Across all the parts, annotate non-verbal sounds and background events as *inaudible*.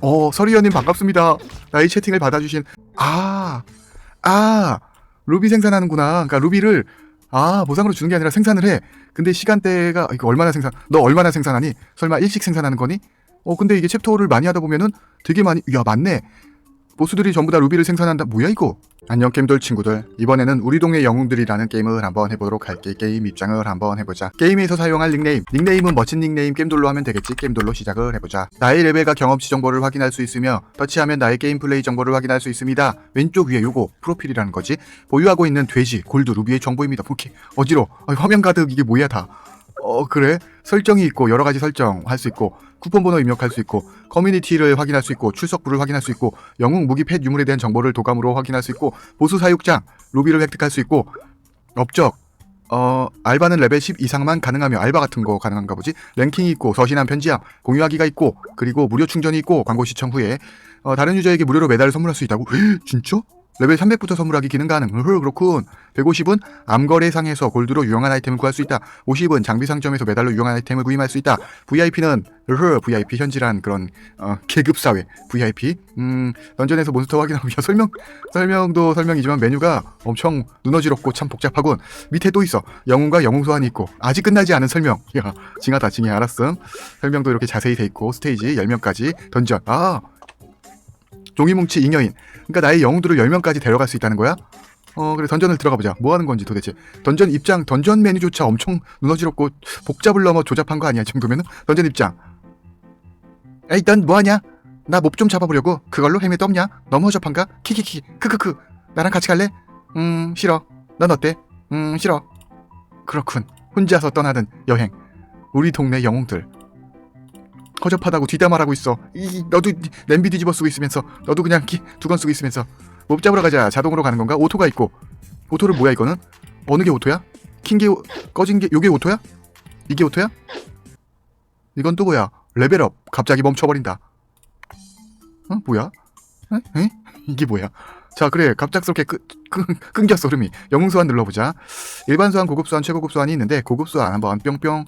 어, 서리연님 반갑습니다. 나의 채팅을 받아주신, 아, 아, 루비 생산하는구나. 그러니까 루비를, 아, 보상으로 주는 게 아니라 생산을 해. 근데 시간대가, 이거 얼마나 생산, 너 얼마나 생산하니? 설마 일식 생산하는 거니? 어, 근데 이게 챕터를 많이 하다 보면은 되게 많이, 야, 맞네. 보스들이 전부 다 루비를 생산한다. 뭐야, 이거? 안녕, 게임돌 친구들. 이번에는 우리 동네 영웅들이라는 게임을 한번 해보도록 할게. 게임 입장을 한번 해보자. 게임에서 사용할 닉네임. 닉네임은 멋진 닉네임 게임돌로 하면 되겠지. 게임돌로 시작을 해보자. 나의 레벨과 경험치 정보를 확인할 수 있으며, 터치하면 나의 게임 플레이 정보를 확인할 수 있습니다. 왼쪽 위에 요거, 프로필이라는 거지. 보유하고 있는 돼지, 골드, 루비의 정보입니다. 오케이. 어지러. 아, 화면 가득 이게 뭐야, 다. 어, 그래? 설정이 있고, 여러 가지 설정 할 수 있고, 쿠폰 번호 입력할 수 있고, 커뮤니티를 확인할 수 있고, 출석부를 확인할 수 있고, 영웅 무기 펫 유물에 대한 정보를 도감으로 확인할 수 있고, 보수 사육장, 루비를 획득할 수 있고, 업적, 어, 알바는 레벨 10 이상만 가능하며 알바 같은 거 가능한가 보지? 랭킹이 있고, 서신한 편지함, 공유하기가 있고, 그리고 무료 충전이 있고, 광고 시청 후에, 어, 다른 유저에게 무료로 메달을 선물할 수 있다고? 헉, *gasps* 진짜? 레벨 300부터 선물하기 기능 가능. 으흐, 그렇군. 150은 암거래상에서 골드로 유용한 아이템을 구할 수 있다. 50은 장비 상점에서 메달로 유용한 아이템을 구입할 수 있다. VIP는 으흐, VIP 현질한 그런 어, 계급 사회. VIP. 음, 던전에서 몬스터 확인하고 야, *laughs* 설명 설명도 설명이지만 메뉴가 엄청 눈어지럽고 참 복잡하군. 밑에 또 있어. 영웅과 영웅 소환이 있고 아직 끝나지 않은 설명. 야, 징하다 징해 알았음. 설명도 이렇게 자세히 돼 있고 스테이지 10명까지 던전. 아, 종이뭉치 잉여인. 그러니까 나의 영웅들을 10명까지 데려갈 수 있다는 거야? 어, 그래 던전을 들어가 보자. 뭐 하는 건지 도대체. 던전 입장, 던전 메뉴조차 엄청 눈어지럽고 복잡을 넘어 조잡한 거 아니야? 이 정도면은 던전 입장. 에이, 넌 뭐 하냐? 나 몹 좀 잡아보려고. 그걸로 헬멧 없냐? 너무 허접한가? 키키키. 크크크. 나랑 같이 갈래? 음, 싫어. 넌 어때? 음, 싫어. 그렇군. 혼자서 떠나는 여행. 우리 동네 영웅들. 허접하다고 뒷담화하고 있어. 이 너도 냄비 뒤집어 쓰고 있으면서 너도 그냥 두 건 쓰고 있으면서 몹 잡으러 가자. 자동으로 가는 건가? 오토가 있고. 오토를 뭐야 이거는? 어느 게 오토야? 킨게 꺼진 게 요게 오토야? 이게 오토야? 이건 또 뭐야? 레벨업. 갑자기 멈춰버린다. 어? 뭐야? 에? 에? 이게 뭐야? 자 그래 갑작스럽게 끄, 끄, 끊겼어 흐름이 영웅 소환 눌러보자 일반 소환 고급 소환 최고급 소환이 있는데 고급 소환 한번 뿅뿅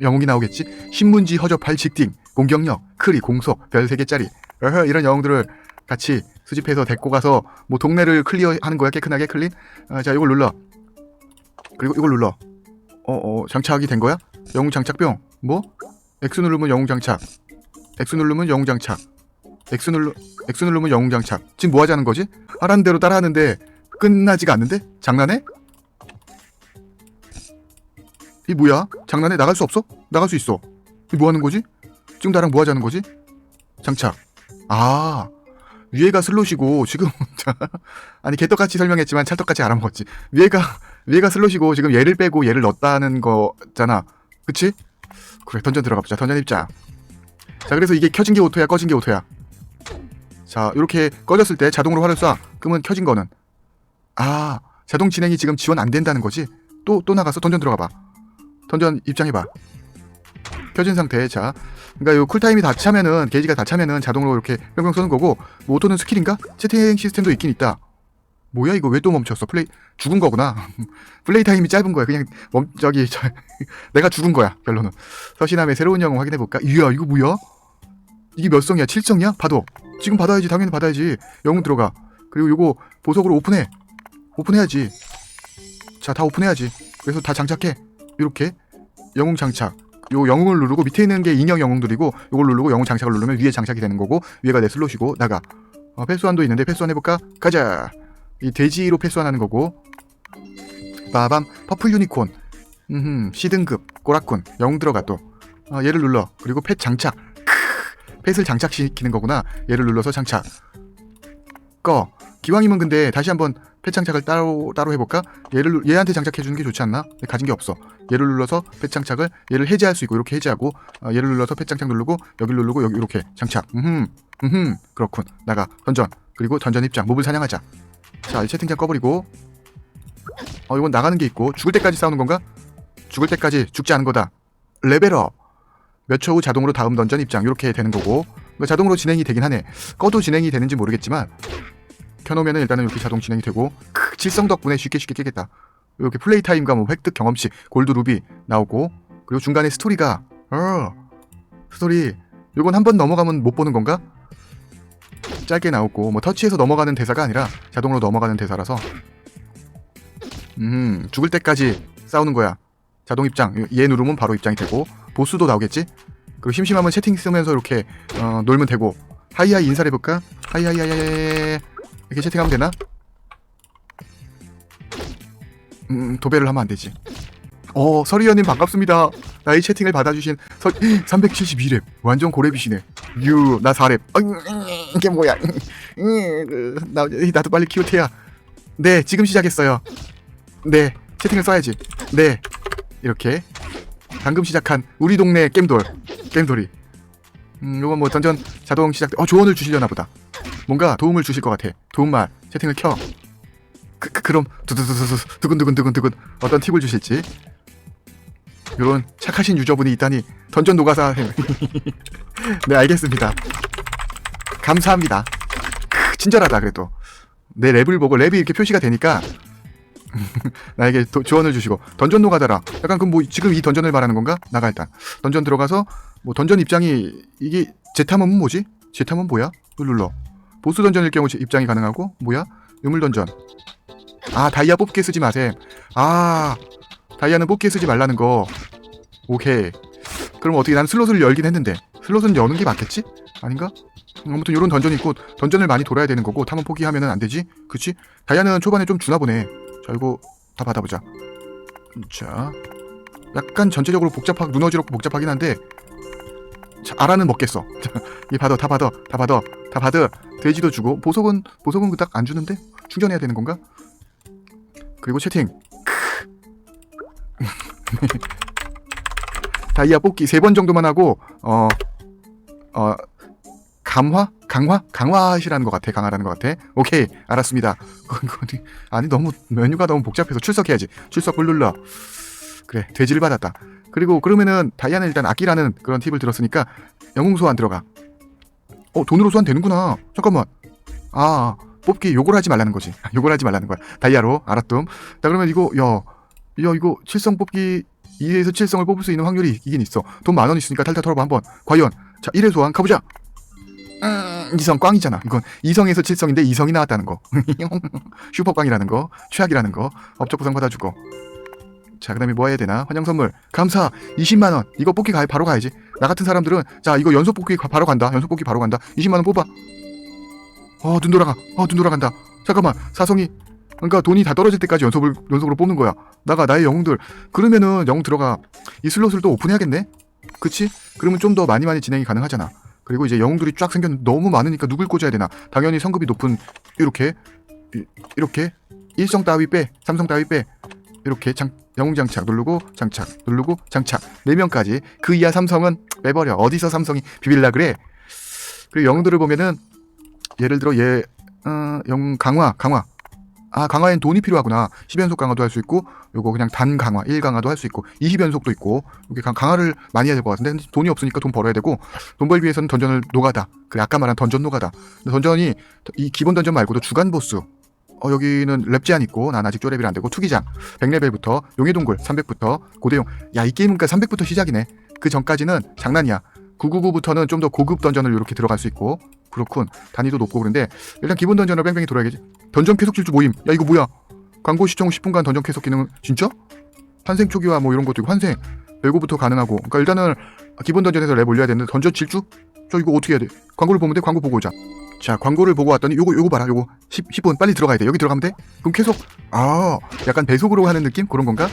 영웅이 나오겠지? 신문지 허접할 직딩 공격력 크리 공속 별 3개짜리. 어허, 이런 영웅들을 같이 수집해서 데리고 가서 뭐 동네를 클리어하는 거야 깨끗하게 클린? 아, 자 이걸 눌러. 그리고 이걸 눌러. 어 어 장착이 된 거야? 영웅 장착병 뭐? X 누르면 영웅 장착. X 누르면 영웅 장착. X 눌러 X 누르면 영웅 장착. 지금 뭐 하자는 거지? 하라는 대로 따라하는데 끝나지가 않는데? 장난해 이 뭐야? 장난해? 나갈 수 없어? 나갈 수 있어. 이 뭐 하는 거지? 지금 나랑 뭐 하자는 거지? 장착 아 위에가 슬롯이고 지금 *laughs* 아니 개떡같이 설명했지만 찰떡같이 알아먹었지. 위에가 위에가 슬롯이고 지금 얘를 빼고 얘를 넣었다는 거잖아. 그치? 그래 던전 들어가 보자. 던전 입장 자 그래서 이게 켜진 게 오토야 꺼진 게 오토야? 자 이렇게 꺼졌을 때 자동으로 활을 쏴. 그러면 켜진 거는? 아 자동 진행이 지금 지원 안 된다는 거지? 또또 나가서 던전 들어가 봐 던전 입장해봐. 켜진 상태. 자 그러니까 요 쿨타임이 다 차면은 게이지가 다 차면은 자동으로 이렇게 뿅뿅 쏘는 거고 뭐 오토는 스킬인가? 채팅 시스템도 있긴 있다. 뭐야 이거 왜 또 멈췄어? 플레이 죽은 거구나. *laughs* 플레이 타임이 짧은 거야. 그냥 멈 저기 저, *laughs* 내가 죽은 거야 결론은. 서신함의 새로운 영웅 확인해 볼까? 이야 이거 뭐야? 이게 몇 성이야? 7성이야? 봐도 지금 받아야지. 당연히 받아야지. 영웅 들어가. 그리고 요거 보석으로 오픈해. 오픈해야지. 자 다 오픈해야지. 그래서 다 장착해 이렇게 영웅 장착. 요 영웅을 누르고 밑에 있는 게 인형 영웅들이고 요걸 누르고 영웅 장착을 누르면 위에 장착이 되는 거고 위에가 내 슬롯이고 나가. 어, 패스환도 있는데 패스환 해볼까? 가자. 이 돼지로 패스환하는 거고. 빠밤. 퍼플 유니콘. 음 C등급. 꼬라쿤 영웅 들어가 또. 어, 얘를 눌러. 그리고 펫 장착. 크, 펫을 장착시키는 거구나. 얘를 눌러서 장착. 꺼. 기왕이면 근데 다시 한번 펫 장착을 따로 따로 해볼까 얘를 누- 얘한테 장착해 주는 게 좋지 않나 가진 게 없어 얘를 눌러서 펫 장착을 얘를 해제할 수 있고 이렇게 해제하고 어, 얘를 눌러서 펫 장착 누르고 여기를 누르고 여기 이렇게 장착 음흠 음흠 그렇군 나가 던전 그리고 던전 입장 몹을 사냥하자 자, 이 채팅창 꺼버리고. 어, 이건 나가는 게 있고 죽을 때까지 싸우는 건가? 죽을 때까지 죽지 않은 거다. 레벨업. 몇 초 후 자동으로 다음 던전 입장 이렇게 되는 거고. 이거 자동으로 진행이 되긴 하네. 꺼도 진행이 되는지 모르겠지만 켜놓으면 일단은 이렇게 자동 진행이 되고 크, 질성 덕분에 쉽게 쉽게 깨겠다. 이렇게 플레이 타임과 뭐 획득 경험치, 골드 루비 나오고 그리고 중간에 스토리가 어 스토리 이건 한 번 넘어가면 못 보는 건가? 짧게 나오고 뭐 터치해서 넘어가는 대사가 아니라 자동으로 넘어가는 대사라서. 음 죽을 때까지 싸우는 거야. 자동 입장 얘 누르면 바로 입장이 되고 보스도 나오겠지? 그리고 심심하면 채팅 쓰면서 이렇게 어, 놀면 되고. 하이하이 인사를 해볼까? 하이하이하이하이 이렇게 채팅하면 되나? 음 도배를 하면 안 되지. 어 서리연님 반갑습니다. 나의 채팅을 받아주신 서 *gasps* 372랩 완전 고랩이시네. 유 나 4랩 어, 이게 뭐야. 음, 나, 나도 빨리 키우태야. 네 지금 시작했어요. 네 채팅을 써야지. 네. 이렇게. 방금 시작한 우리 동네 겜돌. 겜돌이. 음 요건 뭐 던전 자동 시작 어 조언을 주시려나 보다 뭔가 도움을 주실 것 같아. 도움말 채팅을 켜. 그, 그, 그럼 두두두두두 두근두근두근두근 어떤 팁을 주실지. 이런 착하신 유저분이 있다니 던전 노가사 *laughs* 네 알겠습니다. 감사합니다. 크, 친절하다 그래도. 내 랩을 보고 랩이 이렇게 표시가 되니까 *laughs* 나에게 도- 조언을 주시고. 던전 노가다라. 약간 그럼 뭐 지금 이 던전을 말하는 건가? 나가 일단. 던전 들어가서 뭐 던전 입장이 이게 제탐험은 뭐지? 제탐은 뭐야? 눌러 보스 던전일 경우 제- 입장이 가능하고? 뭐야? 유물 던전. 아 다이아 뽑기에 쓰지 마셈. 아 다이아는 뽑기에 쓰지 말라는 거. 오케이. 그럼 어떻게 난 슬롯을 열긴 했는데. 슬롯은 여는 게 맞겠지? 아닌가? 아무튼 이런 던전이 있고 던전을 많이 돌아야 되는 거고 탐험 포기하면은 안 되지? 그치? 다이아는 초반에 좀 주나 보네. 자 이거 다 받아보자. 자 약간 전체적으로 복잡하고 무너지럽고 복잡하긴 한데 자 아라는 먹겠어. *laughs* 이 받아 다 받아 다 받아 다 받아 돼지도 주고 보석은 보석은 그딱안 주는데 충전해야 되는 건가? 그리고 채팅. *laughs* 다이아 뽑기 세 번 정도만 하고 어 어, 감화? 강화? 강화하시라는 것 같아. 강화라는 것 같아. 오케이. 알았습니다. *laughs* 아니 너무 메뉴가 너무 복잡해서 출석해야지. 출석 불 눌러. 그래. 돼지를 받았다 그리고 그러면은 다이아는 일단 아끼라는 그런 팁을 들었으니까 영웅 소환 들어가. 어 돈으로 소환 되는구나. 잠깐만. 아 뽑기 요걸 하지 말라는 거지. *laughs* 요걸 하지 말라는 거야. 다이아로. 알았dum 자 그러면 이거 야, 야 이거 칠성 뽑기 2에서 7성을 뽑을 수 있는 확률이 있긴 있어. 돈 만 원 있으니까 탈탈 털어봐 한번. 과연. 자 1회 소환 가보자. 음, 2성 꽝이잖아. 이건 2성에서 7성인데 2성이 나왔다는 거. *laughs* 슈퍼 꽝이라는 거. 최악이라는 거. 업적 보상 받아주고 자 그다음에 뭐 해야 되나? 환영 선물. 감사. 20만 원. 이거 뽑기 가 바로 가야지. 나 같은 사람들은 자 이거 연속 뽑기 가- 바로 간다. 연속 뽑기 바로 간다. 20만 원 뽑아. 어 눈 돌아가. 어 눈 돌아간다. 잠깐만. 사성이 그러니까 돈이 다 떨어질 때까지 연속을 연속으로 뽑는 거야. 나가 나의 영웅들. 그러면은 영웅 들어가. 이 슬롯을 또 오픈해야겠네? 그치? 그러면 좀 더 많이 많이 진행이 가능하잖아. 그리고 이제 영웅들이 쫙 생겼는데 너무 많으니까 누굴 꽂아야 되나? 당연히 성급이 높은 이렇게 이- 이렇게. 일성 따위 빼. 삼성 따위 빼 이렇게 장, 영웅 장착 누르고 장착 누르고 장착. 네 명까지. 그 이하 삼성은 빼버려. 어디서 삼성이 비빌라 그래? 그리고 영웅들을 보면은 예를 들어 얘 어, 영웅 강화 강화. 아 강화엔 돈이 필요하구나. 10연속 강화도 할 수 있고 요거 그냥 단 강화 1 강화도 할 수 있고 20연속도 있고 이게 강- 강화를 많이 해야 될 것 같은데 돈이 없으니까 돈 벌어야 되고 돈 벌기 위해서는 던전을 노가다. 그래 아까 말한 던전 노가다. 던전이 이 기본 던전 말고도 주간 보스 어 여기는 랩 제한 있고 난 아직 쪼레비를 안 되고 투기장. 100레벨부터 용의 동굴 300부터 고대용. 야 이 게임은 그러니까 300부터 시작이네. 그 전까지는 장난이야. 999부터는 좀 더 고급 던전을 이렇게 들어갈 수 있고. 그렇군. 단위도 높고 그런데 일단 기본 던전을 뺑뺑이 돌아야겠지. 던전 계속 질주 모임. 야 이거 뭐야? 광고 시청 후 10분간 던전 계속 기능. 진짜? 환생 초기화 뭐 이런 것도 있고. 환생. 벨고부터 가능하고. 그러니까 일단은 기본 던전에서 랩 올려야 되는데 던전 질주? 저 이거 어떻게 해야 돼? 광고를 보면 돼? 광고 보고 오자 자 광고를 보고 왔더니 요거 요거 봐라. 요거 10, 10분. 빨리 들어가야 돼. 여기 들어가면 돼? 그럼 계속 아 약간 배속으로 하는 느낌? 그런 건가?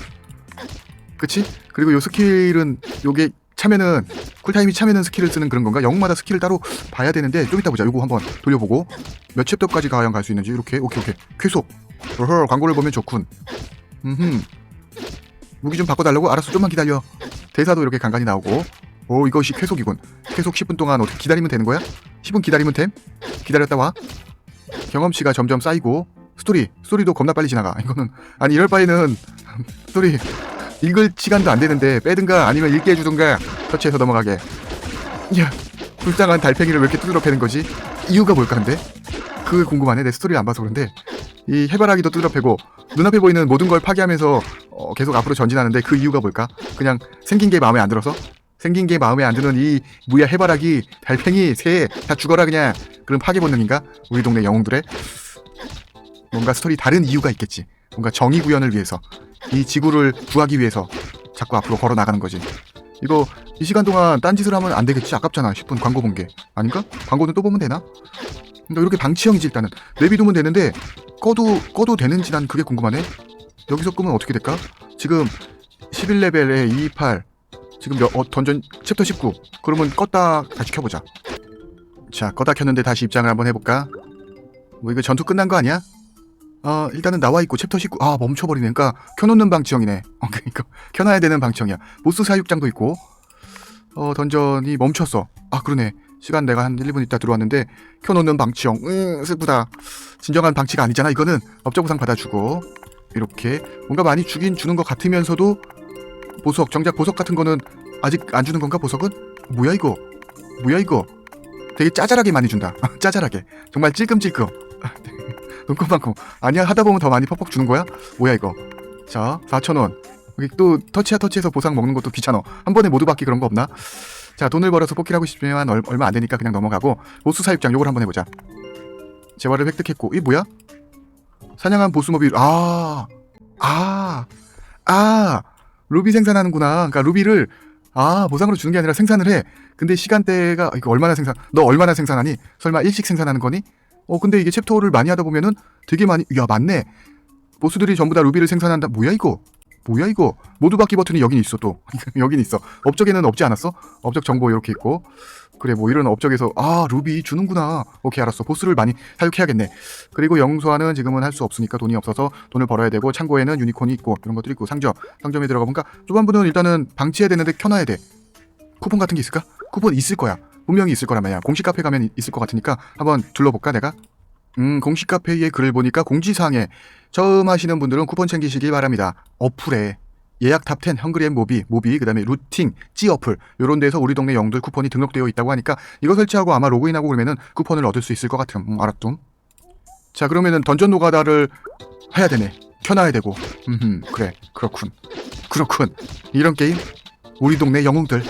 그치? 그리고 요 스킬은 요게 차면은 쿨타임이 차면은 스킬을 쓰는 그런 건가? 영웅마다 스킬을 따로 봐야 되는데 좀 이따 보자. 요거 한번 돌려보고. 몇 챕터까지 과연 갈 수 있는지. 이렇게 오케이 오케이. 계속. 어허 광고를 보면 좋군. 음흠. 무기 좀 바꿔달라고? 알았어. 좀만 기다려. 대사도 이렇게 간간히 나오고 오 이것이 쾌속이군 쾌속 10분 동안 어떻게 기다리면 되는 거야? 10분 기다리면 됨? 기다렸다 와 경험치가 점점 쌓이고 스토리 스토리도 겁나 빨리 지나가 이거는 아니 이럴 바에는 스토리 읽을 시간도 안 되는데 빼든가 아니면 읽게 해주든가 터치해서 넘어가게 야 불쌍한 달팽이를 왜 이렇게 두드러 패는 거지? 이유가 뭘까 근데? 그게 궁금하네 내 스토리를 안 봐서 그런데 이 해바라기도 두드러 패고 눈앞에 보이는 모든 걸 파괴하면서 어, 계속 앞으로 전진하는데 그 이유가 뭘까? 그냥 생긴 게 마음에 안 들어서? 생긴 게 마음에 안 드는 이 무야 해바라기 달팽이 새 다 죽어라 그냥 그런 파괴 본능인가? 우리 동네 영웅들의 뭔가 스토리 다른 이유가 있겠지. 뭔가 정의 구현을 위해서 이 지구를 구하기 위해서 자꾸 앞으로 걸어 나가는 거지. 이거 이 시간 동안 딴 짓을 하면 안 되겠지. 아깝잖아. 10분 광고 본 게. 아닌가? 광고는 또 보면 되나? 근데 이렇게 방치형이지 일단은. 내비두면 되는데 꺼도 꺼도 되는지 난 그게 궁금하네. 여기서 끄면 어떻게 될까? 지금 11레벨에 228 지금 몇, 어, 던전 챕터 19 그러면 껐다 다시 켜보자. 자 껐다 켰는데 다시 입장을 한번 해볼까? 뭐 이거 전투 끝난 거 아니야? 어 일단은 나와 있고 챕터 19아 멈춰버리네. 그러니까 켜놓는 방치형이네. 어, 그러니까 켜놔야 되는 방치형이야. 보스 사육장도 있고. 어 던전이 멈췄어. 아 그러네. 시간 내가 한 1, 2분 있다 들어왔는데 켜놓는 방치형 으 슬프다. 진정한 방치가 아니잖아. 이거는 업적 보상 받아주고. 이렇게 뭔가 많이 주긴 주는 것 같으면서도 보석 정작 보석 같은 거는 아직 안 주는 건가 보석은? 뭐야 이거? 뭐야 이거? 되게 짜잘하게 많이 준다. *laughs* 짜잘하게. 정말 찔끔찔끔. *laughs* 눈곱만큼. 아니야 하다 보면 더 많이 퍽퍽 주는 거야? 뭐야 이거? 자 4,000원. 여기 또 터치야 터치해서 보상 먹는 것도 귀찮아. 한 번에 모두 받기 그런 거 없나? 자 돈을 벌어서 뽑기를 하고 싶지만 얼, 얼마 안 되니까 그냥 넘어가고 보스 사육장 요걸 한번 해보자. 재화를 획득했고. 이 뭐야? 사냥한 보스 모빌. 아, 아, 아, 루비 생산하는구나. 그러니까 루비를 아 보상으로 주는 게 아니라 생산을 해. 근데 시간대가 이거 얼마나 생산? 너 얼마나 생산하니? 설마 일씩 생산하는 거니? 어 근데 이게 챕터를 많이 하다 보면은 되게 많이 야 맞네. 보스들이 전부 다 루비를 생산한다. 뭐야 이거? 뭐야 이거? 모두 받기 버튼이 여긴 있어 또. *laughs* 여긴 있어. 업적에는 없지 않았어? 업적 정보 이렇게 있고. 그래 뭐 이런 업적에서 아 루비 주는구나. 오케이 알았어. 보스를 많이 사육해야겠네. 그리고 영수화는 지금은 할 수 없으니까 돈이 없어서 돈을 벌어야 되고 창고에는 유니콘이 있고 이런 것들이 있고 상점 상점에 들어가 보니까 초반부는 일단은 방치해야 되는데 켜놔야 돼. 쿠폰 같은 게 있을까? 쿠폰 있을 거야. 분명히 있을 거란 말이야. 공식 카페 가면 있을 것 같으니까 한번 둘러볼까 내가? 음 공식 카페의 글을 보니까 공지사항에 처음 하시는 분들은 쿠폰 챙기시길 바랍니다. 어플에 예약 탑10 헝그리앤 모비, 모비, 그 다음에 루팅, 찌 어플 요런 데서 우리 동네 영들 쿠폰이 등록되어 있다고 하니까 이거 설치하고 아마 로그인하고 그러면은 쿠폰을 얻을 수 있을 것 같음. 음, 알았뚱. 자 그러면은 던전 노가다를 해야 되네. 켜놔야 되고. 음 그래 그렇군. 그렇군. 이런 게임 우리 동네 영웅들